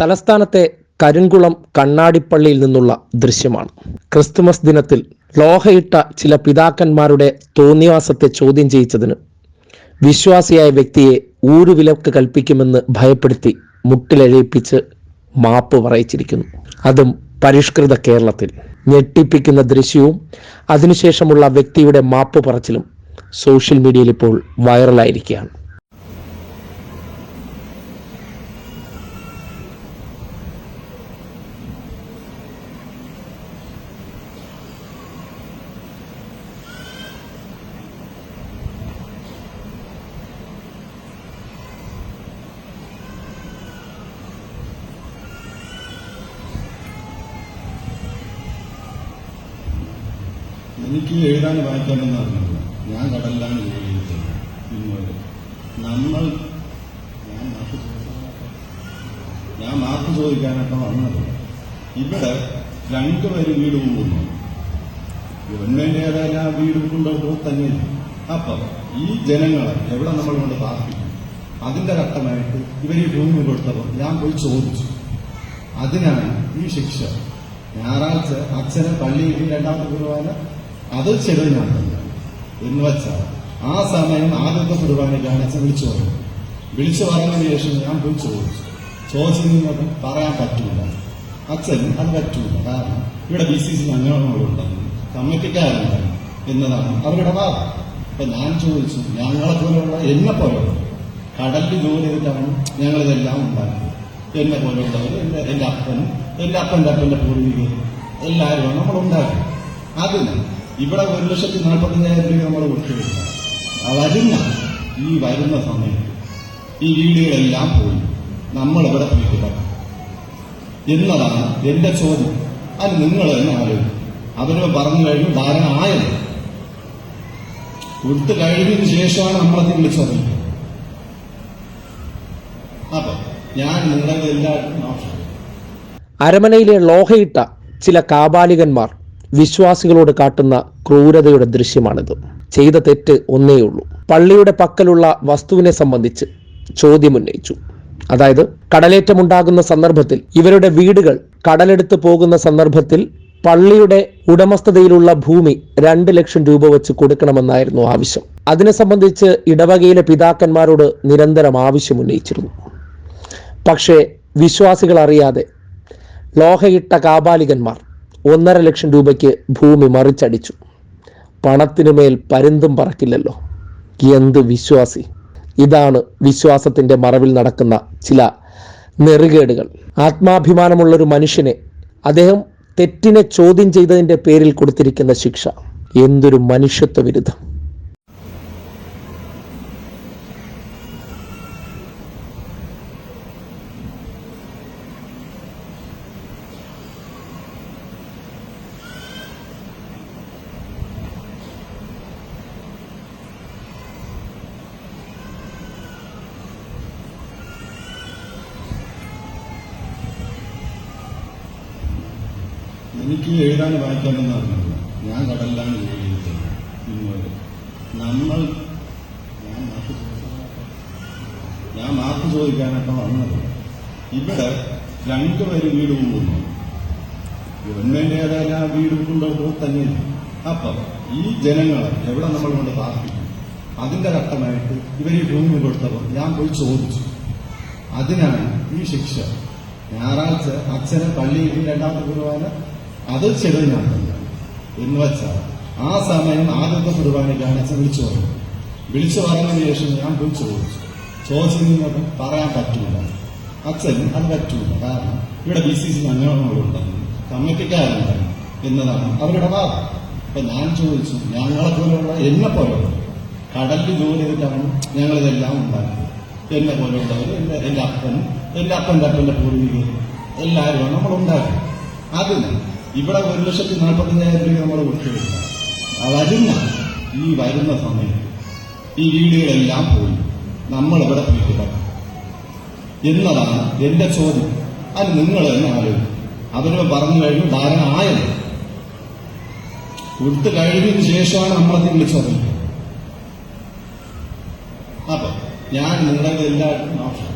തലസ്ഥാനത്തെ കരിങ്കുളം കണ്ണാടിപ്പള്ളിയിൽ നിന്നുള്ള ദൃശ്യമാണ്. ക്രിസ്തുമസ് ദിനത്തിൽ ലോഹയിട്ട ചില പിതാക്കന്മാരുടെ തോന്നിവാസത്തെ ചോദ്യം ചെയ്യിച്ചതിന് വിശ്വാസിയായ വ്യക്തിയെ ഊരുവിലക്ക് കൽപ്പിക്കുമെന്ന് ഭയപ്പെടുത്തി മുട്ടിലെഴയിപ്പിച്ച് മാപ്പ് പറയിച്ചിരിക്കുന്നു. അതും പരിഷ്കൃത കേരളത്തിൽ. ഞെട്ടിപ്പിക്കുന്ന ദൃശ്യവും അതിനുശേഷമുള്ള വ്യക്തിയുടെ മാപ്പ് പറച്ചിലും സോഷ്യൽ മീഡിയയിൽ ഇപ്പോൾ വൈറലായിരിക്കുകയാണ്. എനിക്ക് എഴുതാൻ വായിക്കാനെന്ന് പറഞ്ഞില്ല ഞാൻ കടലിലാണ് എഴുതിയത് നമ്മൾ ഞാൻ മാപ്പ് ഞാൻ മാപ്പ് ചോദിക്കാനൊക്കെ വന്നത്. ഇവിടെ രണ്ടുപേരും വീട് പോകുന്നു ഗവൺമെന്റേതായ ആ വീട് കൊണ്ടുപോകുമ്പോൾ തന്നെ അപ്പൊ ഈ ജനങ്ങളെ എവിടെ നമ്മൾ കൊണ്ട് പാർപ്പിക്കും അതിന്റെ ഘട്ടമായിട്ട് ഇവർ ഈ ഭൂമി കൊടുത്തപ്പോൾ ഞാൻ പോയി ചോദിച്ചു. അതിനാണ് ഈ ശിക്ഷ. ഞായറാഴ്ച അച്ഛനെ പള്ളിയിൽ രണ്ടാമത്തെ കുർബാന അത് ഞാൻ എന്ന് വെച്ചാൽ ആ സമയം ആദ്യത്തെ കുർബാനയ്ക്കാണ് അച്ഛൻ വിളിച്ചു പറഞ്ഞു. വിളിച്ചു പറഞ്ഞതിന് ശേഷം ഞാൻ പോയി ചോദിച്ചു. ചോദിച്ചതിനൊക്കെ പറയാൻ പറ്റില്ല അച്ഛനും അത് പറ്റൂല. കാരണം ഇവിടെ ബി സി സി അംഗങ്ങളുണ്ടെന്ന് കമ്മിറ്റിക്കാരുണ്ടെന്ന് എന്നതാണ് അവരുടെ വാദം. അപ്പൊ ഞാൻ ചോദിച്ചു ഞങ്ങളെ പോലെയുള്ള എന്നെ പോലെയുള്ള കടലിൽ ജോലി ചെയ്തിട്ടാണ് ഞങ്ങളിതെല്ലാം ഉണ്ടാക്കിയത് എന്നെ പോലെയുള്ളവർ എന്റെ എന്റെ അപ്പനും എന്റെ അപ്പന്റെ അപ്പന്റെ പൂർവികരും എല്ലാവരും നമ്മൾ ഉണ്ടാക്കി അതിന് ഇവിടെ ഒരു ലക്ഷത്തി നാൽപ്പത്തഞ്ചായിരം രൂപ നമ്മൾ കൊടുത്തിട്ടില്ല വരുന്ന ഈ വരുന്ന സമയത്ത് ഈ വീടുകളെല്ലാം പോയി. നമ്മൾ ഇവിടെ പോയിട്ട് എന്നതാണ് എന്റെ ചോദ്യം. അത് നിങ്ങൾ തന്നെ ആലോചിക്കും. അവർ പറഞ്ഞു കഴിഞ്ഞു ധാരണ ആയത്. കൊടുത്തു കഴിഞ്ഞതിന് ശേഷമാണ് നമ്മളെ തിരിച്ചത് അപ്പൊ ഞാൻ നിങ്ങളുടെ എല്ലാവർക്കും അരമനയിലെ ലോഹയിട്ട ചില കാബാലികന്മാർ വിശ്വാസികളോട് കാട്ടുന്ന ക്രൂരതയുടെ ദൃശ്യമാണിത്. ചെയ്ത തെറ്റ് ഒന്നേയുള്ളൂ പള്ളിയുടെ പക്കലുള്ള വസ്തുവിനെ സംബന്ധിച്ച് ചോദ്യമുന്നയിച്ചു അതായത് കടലേറ്റമുണ്ടാകുന്ന സന്ദർഭത്തിൽ ഇവരുടെ വീടുകൾ കടലെടുത്ത് പോകുന്ന സന്ദർഭത്തിൽ പള്ളിയുടെ ഉടമസ്ഥതയിലുള്ള ഭൂമി രണ്ട് ലക്ഷം രൂപ വെച്ച് കൊടുക്കണമെന്നായിരുന്നു ആവശ്യം. അതിനെ സംബന്ധിച്ച് ഇടവകയിലെ പിതാക്കന്മാരോട് നിരന്തരം ആവശ്യം ഉന്നയിച്ചിരുന്നു. പക്ഷേ വിശ്വാസികൾ അറിയാതെ ലോഹയിട്ട കാബാലികന്മാർ ഒന്നര ലക്ഷം രൂപയ്ക്ക് ഭൂമി മറിച്ചടിച്ചു. പണത്തിനു മേൽ പരുന്തും പറക്കില്ലല്ലോ. എന്ത് വിശ്വാസി. ഇതാണ് വിശ്വാസത്തിന്റെ മറവിൽ നടക്കുന്ന ചില നെറുകേടുകൾ. ആത്മാഭിമാനമുള്ളൊരു മനുഷ്യനെ അദ്ദേഹം തെറ്റിനെ ചോദ്യം ചെയ്തതിന്റെ പേരിൽ കൊടുത്തിരിക്കുന്ന ശിക്ഷ. എന്തൊരു മനുഷ്യത്വ വിരുദ്ധം. എനിക്ക് എഴുതാൻ വായിക്കാമെന്ന് അറിഞ്ഞില്ല. ഞാൻ കടലിലാണ് എഴുതിയത് ഇന്നുവരെ നമ്മൾ ഞാൻ മാർക്ക് ഞാൻ മാർക്ക് ചോദിക്കാനൊക്കെ വന്നത്. ഇവിടെ രണ്ടുപേര് വീട് പോകുന്നു ഏതായാലും ആ വീട് കൊണ്ടുപോകുമ്പോൾ തന്നെ അപ്പൊ ഈ ജനങ്ങൾ എവിടെ നമ്മൾ കൊണ്ട് പാർപ്പിക്കും അതിന്റെ ഘട്ടമായിട്ട് ഇവർ ഈ ഭൂമി കൊടുത്തപ്പോൾ ഞാൻ പോയി ചോദിച്ചു. അതിനാണ് ഈ ശിക്ഷ. ഞായറാഴ്ച അച്ഛനെ പള്ളിയിൽ രണ്ടാമത്തെ കുർബാന അത് ഞാൻ എന്ന് വെച്ചാൽ ആ സമയം ആദ്യത്തെ കുർബാനയ്ക്കാണ് അച്ഛൻ വിളിച്ചു പറഞ്ഞത് വിളിച്ചു പറഞ്ഞതിന് ശേഷം ഞാൻ പോയി ചോദിച്ചു. ചോദിച്ചതിനൊക്കെ പറയാൻ പറ്റില്ല. അച്ഛൻ അത് പറ്റൂല കാരണം ഇവിടെ ബി സി സി അംഗങ്ങളുണ്ടെന്ന് കമ്മിറ്റിക്കാരുണ്ടെന്ന് എന്നതാണ് അവരുടെ വാദം. അപ്പൊ ഞാൻ ചോദിച്ചു ഞങ്ങളെ പോലെയുള്ള എന്നെ പോലെയുള്ള കടലിൽ ജോലി ചെയ്തിട്ടാണ് ഞങ്ങളിതെല്ലാം ഉണ്ടാക്കിയത്. എന്നെ പോലെയുള്ളവർ എന്റെ എന്റെ അപ്പനും എന്റെ അപ്പന്റെ അപ്പന്റെ പൂർവികൾ എല്ലാവരും നമ്മൾ ഉണ്ടാക്കി അതിന് ഇവിടെ ഒരു ലക്ഷത്തി നാൽപ്പത്തഞ്ചായിരം രൂപ നമ്മൾ കൊടുത്തിട്ടില്ല ആ വരുന്ന ഈ വരുന്ന സമയം ഈ വീടുകളെല്ലാം പോയി. നമ്മൾ ഇവിടെ എന്നതാണ് എന്റെ ചോദ്യം. അത് നിങ്ങൾ തന്നെ ആലോചിക്കും. അവർ പറഞ്ഞു കഴിഞ്ഞു ധാരണ ആയത് കൊടുത്തു കഴിഞ്ഞതിന് ശേഷമാണ് നമ്മളത് വിളിച്ചറിയിക്കുന്നത് അപ്പൊ ഞാൻ നിങ്ങളുടെ എല്ലാവർക്കും ആവശ്യം